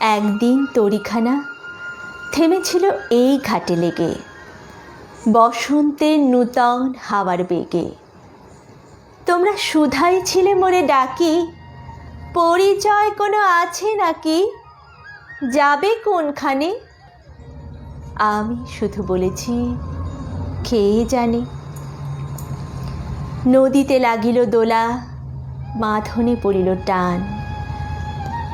একদিন তরিখানা থেমেছিল এই ঘাটে লেগে। বসন্তের নূতন হাওয়ার বেগে। তোমরা সুধাই ছিলে মোরে ডাকি, পরিচয় কোনো আছে নাকি? যাবে কোনখানে? আমি শুধু বলেছি, কে জানে? নদীতে লাগিল দোলা, মাধনে পড়িল টান।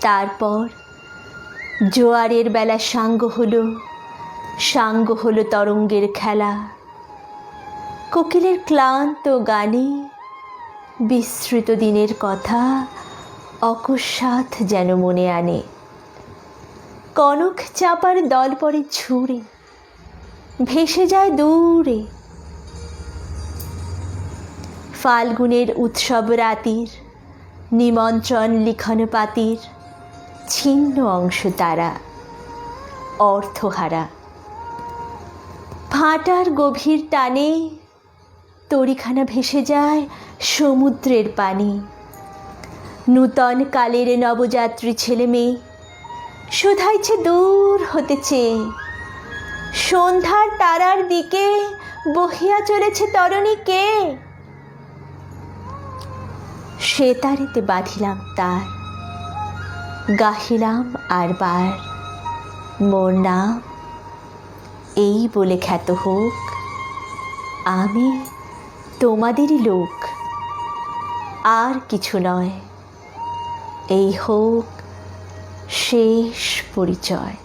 তারপর জোয়ারের বেলা সাঙ্গ হলো সাঙ্গ হলো তরঙ্গের খেলা। কোকিলের ক্লান্ত গানে বিস্মৃত দিনের কথা অকস্মাৎ যেন মনে আনে। কনক চাপার দল পরে ছুঁড়ে, ভেসে যায় দূরে। ফাল্গুনের উৎসব রাতির নিমন্ত্রণ লিখন পাতির ছিন্ন অংশ তারা, অর্থহারা। ভাটার গভীর টানে তরিখানা ভেসে যায় সমুদ্রের পানি। নূতন কালের নবযাত্রী ছেলে মেয়ে শুধাইছে দূর হতেছে। সন্ধ্যার তারার দিকে বহিয়া চলেছে তরণী কে? সে তারিতে বাঁধিলাম তার। গাহিলাম আর বার মোর নাম এই বলে খ্যাত হোক, আমি তোমাদেরই লোক। আর কিছু নয়, এই হোক শেষ পরিচয়।